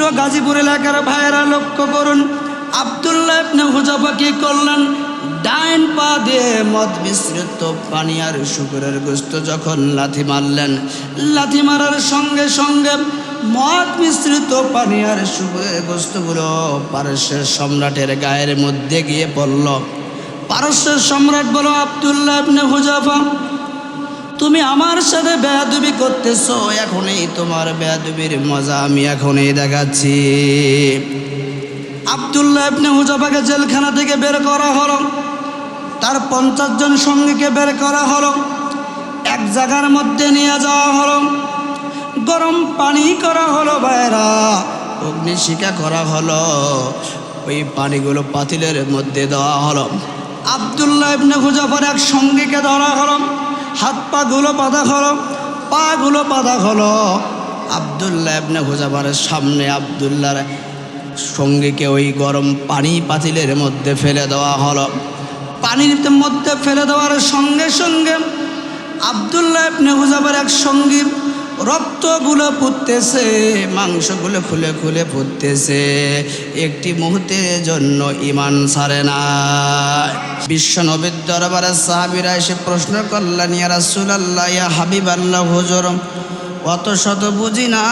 প্রিয় গাজীপুর এলাকার ভাইয়েরা লক্ষ্য করুন, আবদুল্লাহ ইবনে হুজাফা কি করলেন ডাইন পা দিয়ে মদ মিশ্রিত পানি আর শুকুরের গোস্ত যখন লাথি মারলেন। লাথি মারার সঙ্গে সঙ্গে মদ মিশ্রিত পানি আর শুকুরের গোস্তগুলো পারস্যের সম্রাটের গায়ের মধ্যে গিয়ে পড়ল। পারস্যের সম্রাট বলো আবদুল্লাহ ইবনে হুজাফা তুমি আমার সাথে বেয়াদুবি করতেছো, এখনই তোমার বেয়াদুবির মজা আমি এখনই দেখাচ্ছি। আবদুল্লাহ ইবনে হুজাফাকে জেলখানা থেকে বের করা হলো, তার পঞ্চাশ জন সঙ্গীকে বের করা হলো, এক জায়গার মধ্যে নিয়ে যাওয়া হলো, গরম পানি করা হলো বাইরা অগ্নিশিখা করা হলো, ওই পানিগুলো পাতিলের মধ্যে দেওয়া হলো। আবদুল্লাহ ইবনে হুজাফার এক সঙ্গীকে ধরা হলো হাত পাগুলো বাঁধা হলো পাগুলো বাঁধা হলো। আবদুল্লাহ ইবনে হুজাফার সামনে আবদুল্লার সঙ্গীকে ওই গরম পানি পাতিলের মধ্যে ফেলে দেওয়া হলো। পানির মধ্যে ফেলে দেওয়ার সঙ্গে সঙ্গে আবদুল্লাহ ইবনে হুজাফার এক সঙ্গী রক্তগুলো ফুটতেছে, মাংসগুলো খুলে খুলে ফুটতেছে। একটি মুহূর্তের জন্য ইমান সারে না। বিশ্ব নবীর দরবারে সাহাবিরা এসে প্রশ্ন করলেন, ইয়া রাসূলুল্লাহ, ইয়া হাবিব আল্লাহ হুজুর, অত শত বুঝি না,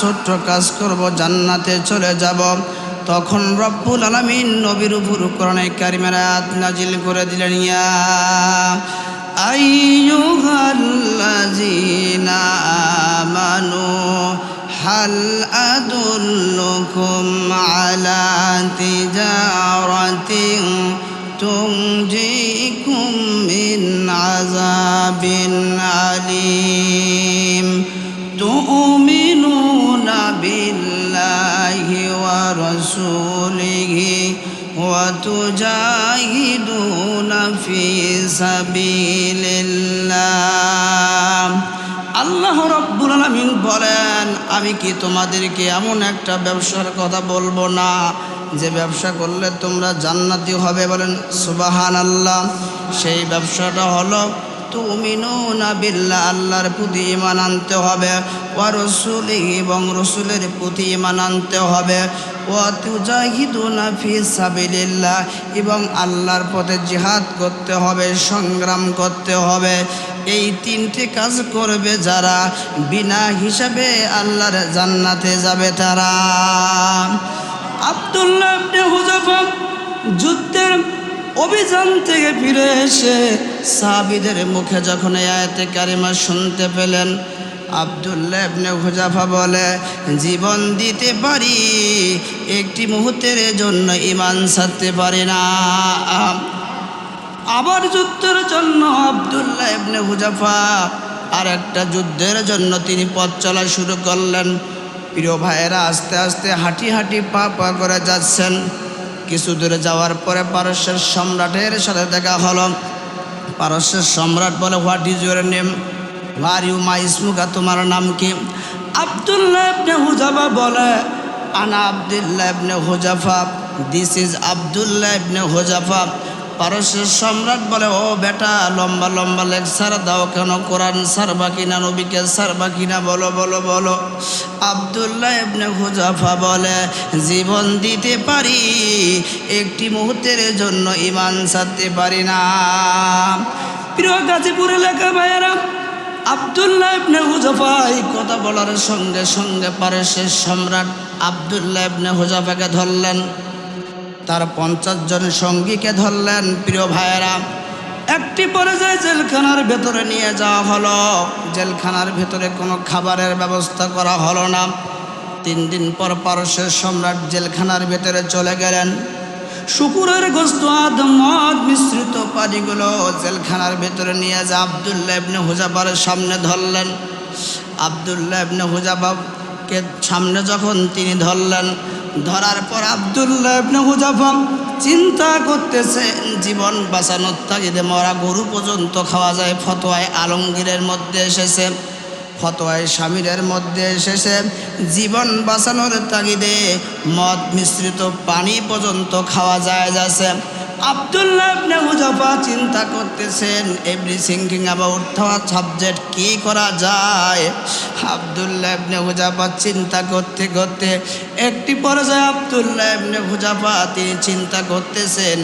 ছোট্ট কাজ করব, জান্নাতে চলে যাব? তখন রব্বুল আলামিন নবীর উপর কোরআনে কারিমের আয়াত নাজিল করে দিলেন, ইয়া আইয়ুহাল্লাযীনা আমানু হাল আদুল্লুকুম আলা তিজারাতিন তুনজিকুম মিন আযাবিন আলীম বলেন আমি কি তোমাদেরকে এমন একটা ব্যবসার কথা বলব না? যে ব্যবসা করলে তোমরা জান্নাতি হবে বলেন সুবাহান আল্লাহ সেই ব্যবসাটা হলো, তুমিনুনা বিল্লাহ, আল্লাহর প্রতি ইমান আনতে হবে ও রসুল এবং রসুলের প্রতি ইমান আনতে হবে। ও তুজাহিদুনা ফি সাবিলিল্লাহ, এবং আল্লাহর পথে জিহাদ করতে হবে, সংগ্রাম করতে হবে। এই তিনটি কাজ করবে যারা বিনা হিসাবে আল্লাহর জান্নাতে যাবে তারা। আব্দুল্লাহ যুদ্ধের অভিযান থেকে ফিরে এসে সাহাবিদের মুখে যখন আয়াতে কারিমা শুনতে পেলেন, আবদুল্লাহ হুজাফা বলে, জীবন দিতে পারি, একটি মুহূর্তের জন্য ইমান ছাড়তে পারি না। আবার যুদ্ধের জন্য আবদুল্লাহ ইবনে হুজাফা আর একটা যুদ্ধের জন্য তিনি পথ চলা শুরু করলেন। প্রিয় ভাইয়েরা, আস্তে আস্তে হাঁটি হাঁটি পা পা করে যাচ্ছেন। কিছু দূরে যাওয়ার পরে পারস্যের সম্রাটের সাথে দেখা হলো। পারস্যের সম্রাট বলে হোয়াট ইজ ইউর নেম আর ইউ মাই ইসমুকা তোমার নাম কি? আবদুল্লাহ ইবনে হুজাফা বলে, আনা Abdullah ibn Hudhafa this is Abdullah ibn Hudhafa. পারস্যের সম্রাট বলে, ও বেটা, লম্বা লম্বা লেকচার দাও কেন? কোরআন সারবা কিনা, নবীকে সারবা কিনা, বলো বলো বলো। আবদুল্লাহ ইবনে হুজাফা বলে, জীবন দিতে পারি, একটি মুহূর্তের জন্য ইমান ছাড়তে পারি না। প্রিয় গাজীপুর এলাকা ভাইয়েরা, আবদুল্লাহ ইবনে হুজাফা এই কথা বলার সঙ্গে সঙ্গে পারস্যের সম্রাট আবদুল্লাহ ইবনে হুজাফাকে ধরলেন। তার পঞ্চাশ জন সঙ্গীকে ধরলেন, প্রিয় ভাইয়েরা। একটি পর্যায়ে জেলখানার ভেতরে নিয়ে যাওয়া হলো। জেলখানার ভেতরে কোনো খাবারের ব্যবস্থা করা হলো না। তিন দিন পর পারস্যের সম্রাট জেলখানার ভেতরে চলে গেলেন। শুকুরের গোস্ত আদ মদ মিশ্রিত পানিগুলো জেলখানার ভেতরে নিয়ে যা আবদুল্লাহ ইবনে হুজাফার সামনে ধরলেন। আবদুল্লাহ ইবনে হুজাফাকে সামনে যখন তিনি ধরলেন ধরার পর আবদুল্লাহ ইবনে হুজাফা চিন্তা করতেছেন জীবন বাঁচানোর তাগিদে মরা গরু পর্যন্ত খাওয়া যায়, ফতোয়ায় আলমগীরের মধ্যে এসেছে, ফতোয়ায় স্বামীরের মধ্যে এসেছে, জীবন বাঁচানোর তাগিদে মদ মিশ্রিত পানি পর্যন্ত খাওয়া যায় যাচ্ছে। আব্দুল্লাহ ইবনে হুজাফা চিন্তা করতেছেন এভরি থিঙ্কিং অ্যাবাউট সাবজেক্ট কি করা যায়? আব্দুল্লাহ ইবনে হুজাফা চিন্তা করতে করতে একটি পর্যায়ে আব্দুল্লাহ ইবনে হুজাফা তিনি চিন্তা করতেছেন,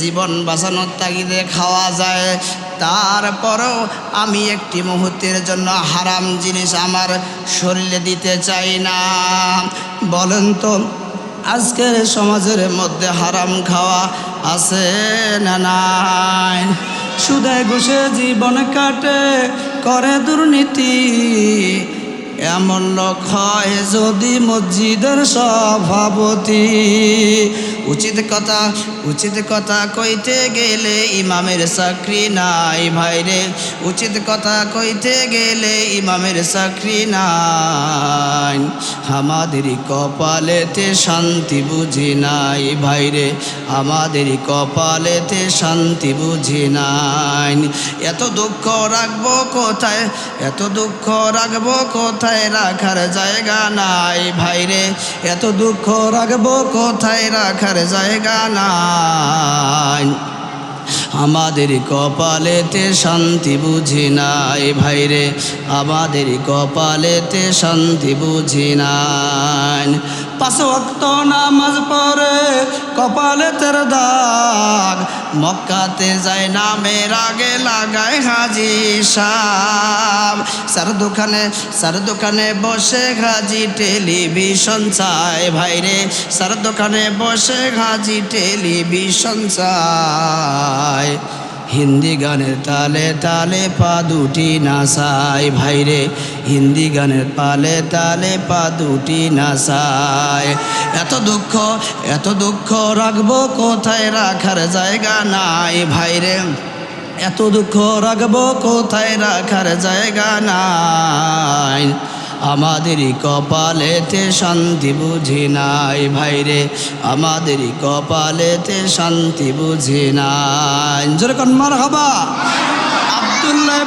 জীবন বাঁচানোর তাগিদে খাওয়া যায়, তারপরেও আমি একটি মুহূর্তের জন্য হারাম জিনিস আমার শরীরে দিতে চাই না। বলেন তো, আজকের সমাজের মধ্যে হারাম খাওয়া আছে না নাই? সুদে ঘুষে জীবন কাটে করে দুর্নীতি। এমন লোক হয় যদি মসজিদের সভাপতি। উচিত কথা উচিত কথা কইতে গেলে ইমামের চাকরি নাই ভাইরে উচিত কথা কইতে গেলে ইমামের চাকরি নাই। আমাদের কপালেতে শান্তি বুঝি নাই ভাইরে আমাদের কপালেতে শান্তি বুঝি নাই। এত দুঃখ রাখব কোথায়? এত দুঃখ রাখব কোথায়? রাখার জায়গা নাই? ভাইরে এত দুঃখ রাখব কোথায় রাখার জায়গা নাই? আমাদের কপালেতে শান্তি বুঝি নাই ভাইরে আমাদের কপালেতে শান্তি বুঝি নাই। পাঁচ ওয়াক্ত নামাজ পড়ে কপালে তের দাগ মক্কাতে যায় নামের আগে লাগায় হাজি সাব সার দোকানে সার দোকানে বসে হাজি টেলিভিশন চায়। ভাইরে সার দোকানে বসে হাজি টেলিভিশন চায়। হিন্দি গানের তালে তালে পা দুটি নাচায় ভাইরে হিন্দি গানের পালে তালে পা দুটি নাচায়। এত দুঃখ এত দুঃখ রাখব কোথায় রাখার জায়গা নাই ভাইরে এত দুঃখ রাখব কোথায় রাখার জায়গা নাই। আমাদেরই কপালেতে শান্তি বুঝি নাই ভাইরে আমাদেরই কপালেতে শান্তি বুঝি নাই। যেরকম মার হবা আবদুল্লাহ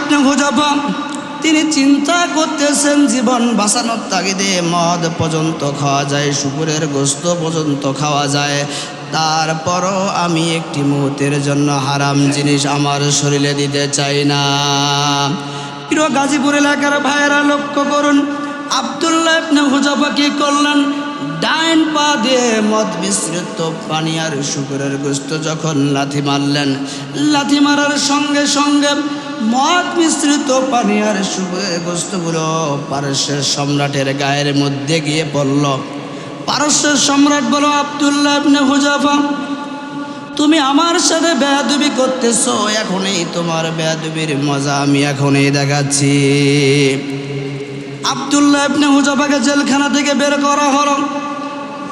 তিনি চিন্তা করতেছেন জীবন বাঁচানোর তাগিদে মদ পর্যন্ত খাওয়া যায়, শুকুরের গোস্ত পর্যন্ত খাওয়া যায়। তারপরও আমি একটি মুহূর্তের জন্য হারাম জিনিস আমার শরীরে দিতে চাই না। প্রিয় গাজীপুর এলাকার ভাইয়েরা লক্ষ্য করুন আবদুল্লাহ ইবনে হুজাফা কি করলেন, ডাইন পা দিয়ে মদ মিশ্রিত পানি আর শুকুরের গোস্ত যখন লাথি মারলেন, লাথি মারার সঙ্গে সঙ্গে মদ মিশ্রিত পানি আর শুকুরের গোস্তগুলো পারস্যের সম্রাটের গায়ের মধ্যে গিয়ে পড়ল। পারস্যের সম্রাট বলো আবদুল্লাহ ইবনে হুজাফা, তুমি আমার সাথে বেয়াদবি করতেছো, এখনই তোমার বেয়াদবির মজা আমি এখনই দেখাচ্ছি। আবদুল্লাহ ইবনে হুজাফাকে জেলখানা থেকে বের করা হলো।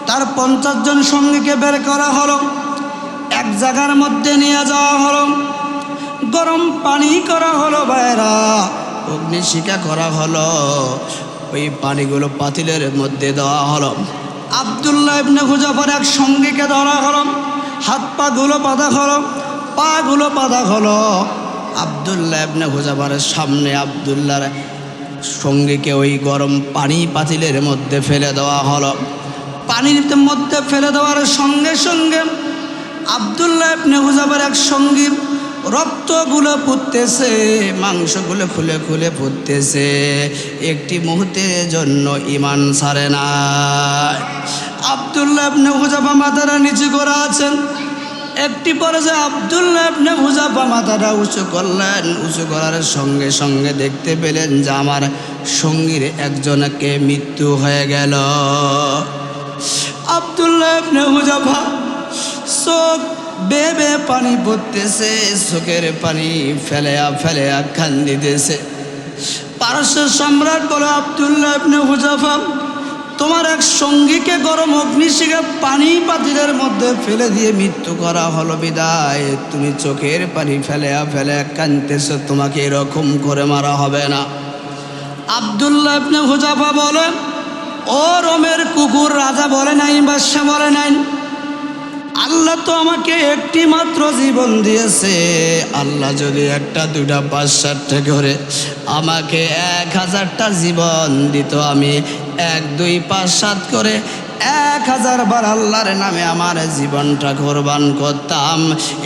তার পঞ্চাশ জন সঙ্গীকে বের করা হলো। এক জায়গার মধ্যে নিয়ে যাওয়া হলো। গরম পানি করা হলো বাইরা অগ্নিশিখা করা হলো। ওই পানিগুলো পাতিলের মধ্যে দেওয়া হলো। আবদুল্লাহ ইবনে হুজাফার এক সঙ্গীকে ধরা হলো। হাত পা গুলো বাঁধা হলো। পা গুলো বাঁধা হলো। আবদুল্লাহ ইবনে হুজাফার সামনে আবদুল্লাহর সঙ্গীকে ওই গরম পানি পাতিলের মধ্যে ফেলে দেওয়া হলো। পানির মধ্যে ফেলে দেওয়ার সঙ্গে সঙ্গে আবদুল্লাহ ইবনে এক সঙ্গী রক্তগুলো ফুটতেছে, মাংসগুলো খুলে খুলে ফুটতেছে। একটি মুহূর্তের জন্য ইমান ছাড়ে না। আবদুল্লাহ ইবনে হুজাফা মাথাটা নিচু করা আছেন। একটি পর্যায়ে আবদুল্লাহ ইবনে হুজাফা মাথাটা উঁচু করলেন, উঁচু করার সঙ্গে সঙ্গে দেখতে পেলেন যে আমার সঙ্গীর একজনকে মৃত্যু হয়ে গেল। আবদুল্লাহ ইবনে হুজাফা চোখ বেবে পানি পড়তেছে, চোখের পানি ফেলেয়া ফেলেয়া খান দিতেছে পারস্য সম্রাট বলে আবদুল্লাহ ইবনে হুজাফা তোমার এক সঙ্গীকে গরম অগ্নিশিখা পানি পাতিলের মধ্যে ফেলে দিয়ে মৃত্যু করা হলো বিদায়। তুমি চোখের পানি ফেলেয়া ফেলে কানতেছ তোমাকে এরকম করে মারা হবে না। আবদুল্লাহ ইবনে হুজাফা বলে, ও রোমের কুকুর, রাজা বলে নাই, বাদশা বলে নাই। আল্লাহ তো আমাকে একটি মাত্র জীবন দিয়েছে। আল্লাহ যদি একটা দুটা পাঁচ সাতটা করে আমাকে এক হাজারটা জীবন দিত, আমি এক, দুই, পাঁচ, সাত করে এক হাজার বার আল্লাহর নামে আমার জীবনটা কোরবান করতাম।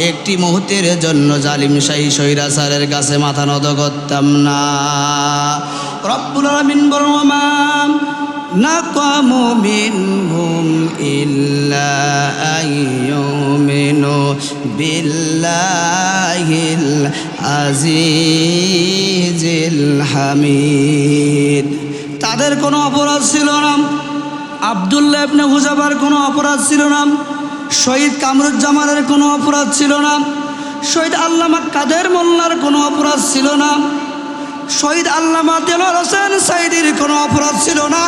একটি মুহূর্তের জন্য জালিম শাহী সৈরাচারের কাছে মাথা নত করতাম না। রব্বুল আলামিন বরমাম নাকামু মিনহুম ইল্লা আইয়ুমিনু বিল্লাহিল আজিজিল হামিদ। তাদের কোনো অপরাধ ছিল না। আবদুল্লাহ ইবনে হুজাবার কোনো অপরাধ ছিল না। শহীদ কামরুজ্জামানের কোনো অপরাধ ছিল না। শহীদ আল্লামা কাদের মোল্লার কোনো অপরাধ ছিল না। শহীদ আল্লামা দেলোয়ার হোসেন সাইদির কোনো অপরাধ ছিল না।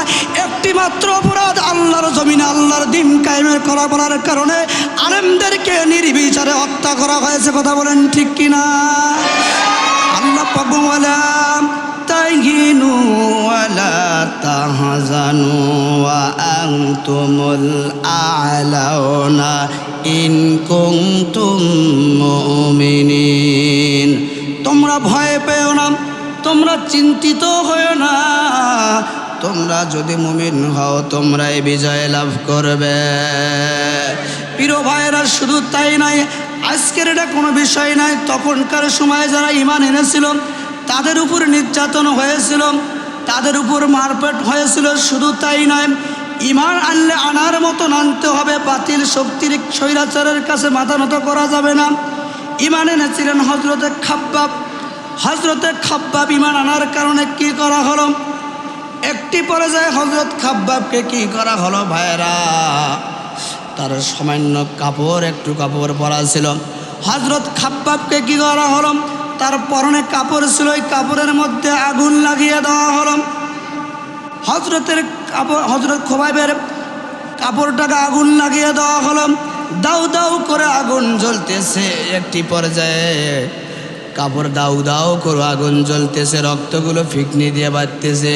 একটি মাত্র অপরাধ আল্লাহর জমিনে আল্লাহর দিন কায়েমের করা বলার কারণে আলেমদেরকে নির্বিচারে হত্যা করা হয়েছে। কথা বলেন ঠিক কিনা? আল্লাহ পাকুমালাম তাইহিনু ওয়ালা তাহজানু ওয়া আনতুমুল আ'লাউনা ইন কুনতুম মুমিনিন তোমরা ভয় পেও না, তোমরা চিন্তিত হও না। তোমরা যদি মুমিন হও তোমরা এই বিজয় লাভ করবে। প্রিয় ভাইয়েরা, শুধু তাই নাই আজকের এটা কোনো বিষয় নাই তখনকার সময় যারা ইমান এনেছিল তাদের উপর নির্যাতন হয়েছিল, তাদের উপর মারপেট হয়েছিল, শুধু তাই নয়, ইমান আনলে আনার মতো আনতে হবে, বাতিল শক্তির স্বৈরাচারের কাছে মাথা নত করা যাবে না। ইমান এনেছিলেন হজরতে খাব্বাব। হজরতে খাব্বাব ইমান আনার কারণে কি করা হলো? একটি পর্যায়ে হজরত খাব্বাবকে কি করা হলো ভাইরা তার সামান্য কাপড়, একটু কাপড় পরা ছিল। হজরত খাব্বাবকে কি করা হলো? তার পরনে কাপড় ছিল, ওই কাপড়ের মধ্যে আগুন লাগিয়ে দেওয়া হলো। হজরতের কাপড় হজরত খোবাইবের কাপড়টাকে আগুন লাগিয়ে দেওয়া হলো। দাউ দাউ করে আগুন জ্বলতেছে একটি পর্যায়ে। কাপড় দাউ দাউ করে আগুন জ্বলতেছে, রক্তগুলো ফিকনি দিয়ে বাড়তেছে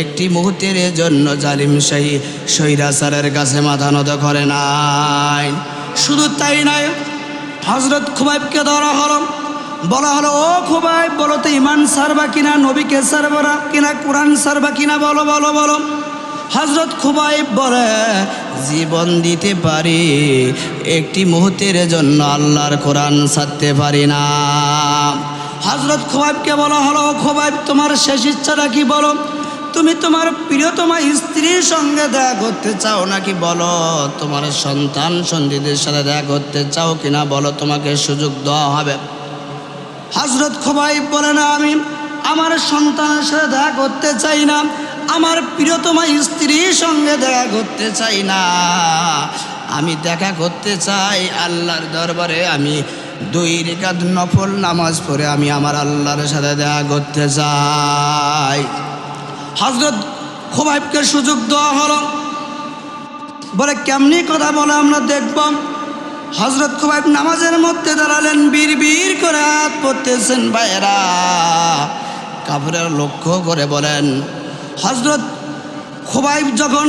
একটি মুহূর্তের জন্য জালিম শাহী সৈরাসারের কাছে মাথা নত করে নাই। শুধু তাই নয় হজরত খুবাইবকে ধরা হলো। বলা হলো, ও খুবাইব, বলো তো ইমান সারবা কিনা, নবীকে সারবা কিনা, কোরআন সারবা কিনা, বলো বলো বলো। হজরত খুবাইব বলে, জীবন দিতে পারি, একটি মুহূর্তের জন্য আল্লাহর কোরআন ছাড়তে পারি না। হজরত খোবাইবকে বলা হলো, "ও খোবাইব, তোমার শেষ ইচ্ছাটা কি বলো? তুমি তোমার প্রিয়তমা স্ত্রীর সঙ্গে দেখা করতে চাও নাকি বলো? তোমার সন্তান সন্ধিদের সাথে দেখা করতে চাও কিনা বলো? তোমাকে সুযোগ দেওয়া হবে। হজরত খোবাইব বলে না আমি আমার সন্তানের সাথে দেখা করতে চাই না। আমার প্রিয়তমা স্ত্রীর সঙ্গে দেখা করতে চাই না। আমি দেখা করতে চাই আল্লাহর দরবারে। আমি দুই রেখাত নফল নামাজ পড়ে আমি আমার আল্লাহর সাথে দেখা করতে চাই। হজরত খোবাইবকে সুযোগ দেওয়া হলো। বলে, কেমনি কথা বলে আমরা দেখব? হজরত খুবাইব নামাজের মধ্যে দাঁড়ালেন বীর বীর করে হাত পড়তেছেন ভাইয়েরা। কাপড়ের লক্ষ্য করে বলেন হজরত খুবাইব যখন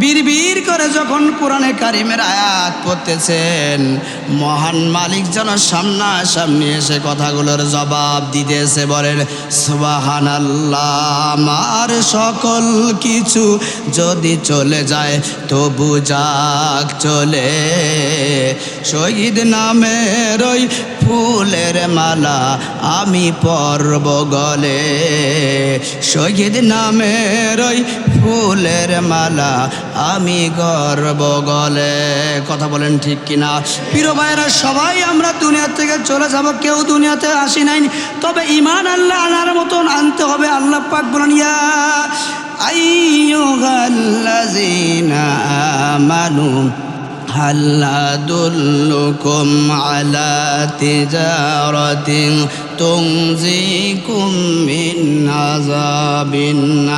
বীর বীর করে যখন কোরআনে কারিমের আয়াত পড়তেছেন মহান মালিক যেন সামনাসামনি এসে কথাগুলোর জবাব দিতেছে বলেন সুবাহান আমার সকল কিছু যদি চলে যায়, তবু যাক চলে। শহীদ নামের ওই ফুলের মালা আমি পর্ব গলে। শহীদ নামের ওই ফুলের মালা আমি গর্ব গলে। কথা বলেন ঠিক কিনা? প্রিয় ভাইয়েরা সবাই আমরা দুনিয়া থেকে চলে যাব কেউ দুনিয়াতে আসি নাই তবে ইমান আল্লাহ আনার মতন আনতে হবে আল্লাহ পাক বলেন ইয়া আইয়ুহাল্লাযীনা আমানু هل أدلكم على تجارة تنزيكم من عذاب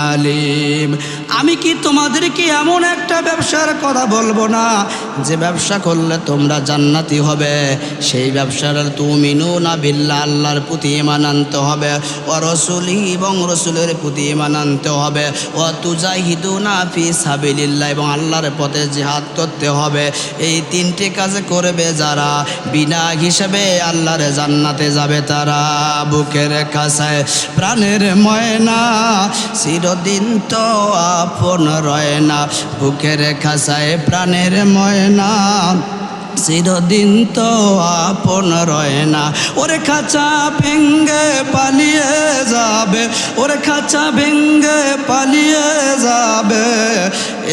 أليم আমি কি তোমাদেরকে এমন একটা ব্যবসার কথা বলব না? যে ব্যবসা করলে তোমরা জান্নাতি হবে। সেই ব্যবসার তুমিনু না বিল্লা আল্লাহর প্রতি ইমান আনতে হবে। ও রসুলি এবং রসুলের প্রতি ইমান আনতে হবে। ও তুজাহিদু না ফি সাবিলিল্লাহ এবং আল্লাহর পথে জিহাদ করতে হবে। এই তিনটে কাজ করবে যারা। বিনা হিসেবে আল্লাহর জান্নাতে যাবে তারা। বুকের কাছায় প্রাণের ময়না, চিরদিন তো আপন রয় না, বুকের খাসায় প্রাণের ময়না। চিরদিন তো আপন রয় না, ওরে খাঁচা ভেঙ্গে পালিয়ে যাবে, ওরে খাঁচা ভেঙ্গে পালিয়ে যাবে,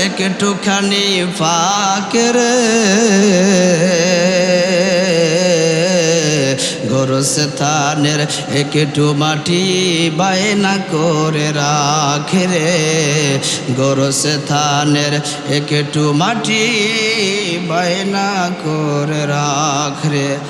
একটুখানি ফাঁকের গোরস্থানের একটু মাটি বায়না করে রাখে রে। গোরস্থানের একটু মাটি বায়না করে রাখ রে।